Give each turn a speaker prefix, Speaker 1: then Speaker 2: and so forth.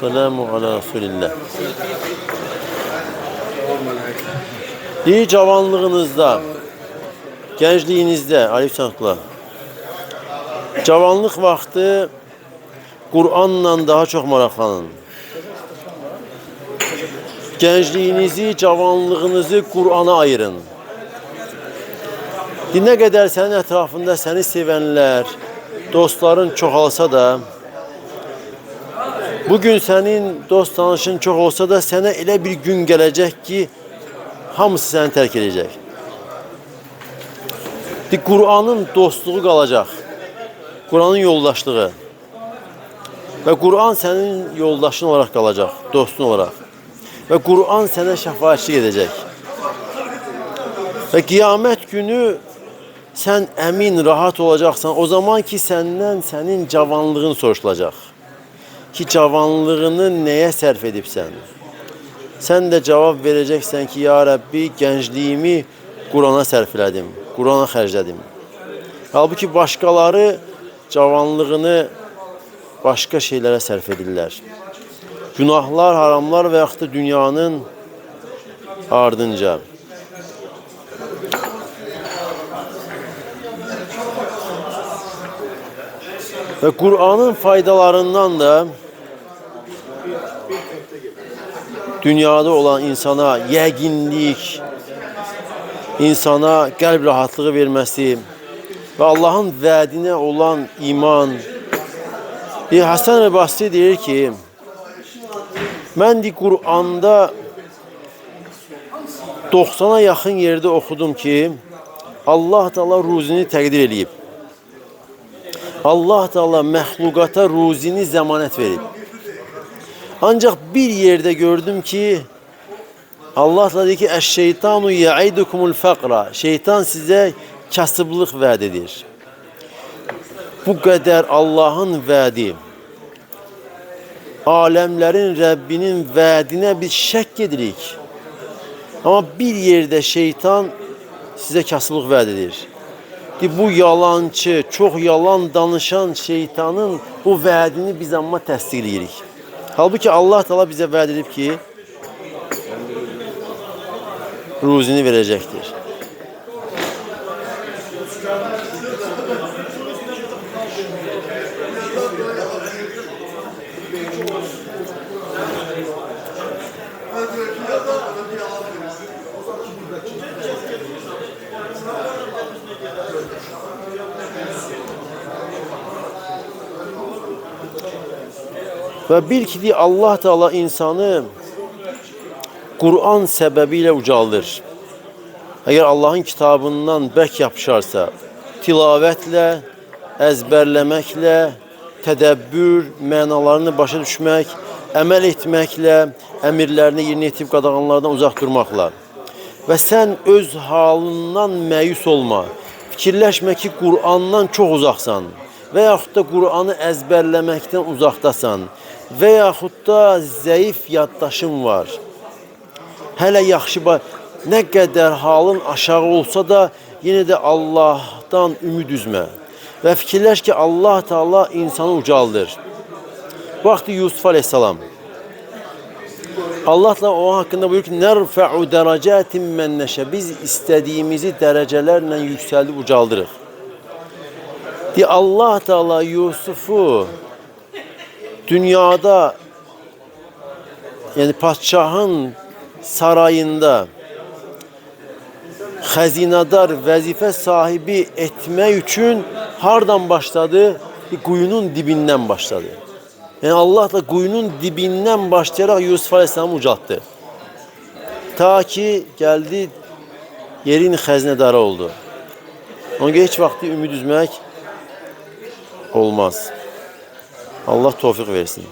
Speaker 1: Selamu ala Resulillah. İyi cavanlığınızda, gençliğinizde, aleyhisselam cavanlıq vaxtı Qur'anla daha çox maraqlanın. Gəncliyinizi, cavanlığınızı Qur'ana ayırın. Nə qədər sənin ətrafında səni sevənlər, dostların çoxalsa da, Bugün senin dost tanışın çok olsa da sana elə bir gün gelecek ki hamısı seni terk edecek. Kur'an'ın dostluğu kalacak. Kur'an'ın yoldaşlığı. Ve Kur'an senin yoldaşın olarak kalacak, dostun olarak. Ve Kur'an sana şefaatçilik edecek. Ve kıyamet günü sen emin, rahat olacaksan o zaman ki senden senin cavanlığın soruşulacak ki cavanlığını nəyə sərf edibsən? Sən də cavab verəcəksən ki, ya Rəbbi, gəncliyimi Qurana sərf elədim, Qurana xərclədim. Halbuki başqaları cavanlığını başqa şeylərə sərf edirlər. Günahlar, haramlar və yaxud da dünyanın ardınca. Və Qur'anın faydalarından da dünyada olan insana yəqinlik, insana qəlb rahatlığı verməsi və Allahın vədinə olan iman. Bir Həsən Basri deyir ki, mən de Qur'anda 90-a yaxın yerdə oxudum ki, Allah Teala ruzini təqdir eləyib. Allah Teala məxluqata ruzini zəmanət verib. Ancaq bir yerde gördüm ki Allah dedi ki "Eş-şeytanu ya'idukumul faqra." Şeytan size kasıblıq vəd edir. Bu qədər Allahın vədi alemlerin Rəbbinin vədinə biz şək edirik. Ama bir yerde şeytan size kasıblıq vəd edir. Ki bu yalancı, çok yalan danışan şeytanın bu vədini biz amma təsdiqləyirik. Halbuki Allah Teala bize vəd edib ki ruzini verecektir. Ve bil ki Allah Teala insanı Kur'an sebebiyle ucaldır. Eğer Allah'ın kitabından bək yapışarsa, tilavetle, əzbərləməklə, tədəbbür, mənalarını başa düşmək, əməl etməklə, əmirlərini yerinə yetirib qadağanlardan uzaq durmaqla və sən öz halından məyus olma. Fikirləşmə ki, Qur'andan çox uzaqsan və da Qur'anı əzbərləməkdən uzaqdasan və yaxud da zəif yaddaşın var. Hələ yaxşı nə qədər halın aşağı olsa da yenə də Allahdan ümid üzmə. Və fikirləş ki, Allah Teala insanı ucaldır. Vaxtı Yusuf Aleyhisselam. Allah o hakkında buyuruyor ki nerfa'u derecatin men neşe. Biz istediğimizi derecelerle yükseldi ucaldırır. Di Allah Teala Yusuf'u dünyada yani padişahın sarayında xəzinədar vəzifə sahibi etmək üçün hardan başladı? Bir quyunun dibindən başladı. Yani Allah da quyunun dibindən başlayaraq Yusuf Aleyhisselamı ucaltdı. Ta ki geldi yerin xəzinədarı oldu. Ona görə heç vaxtı ümid üzmək olmaz. Allah tevfik versin.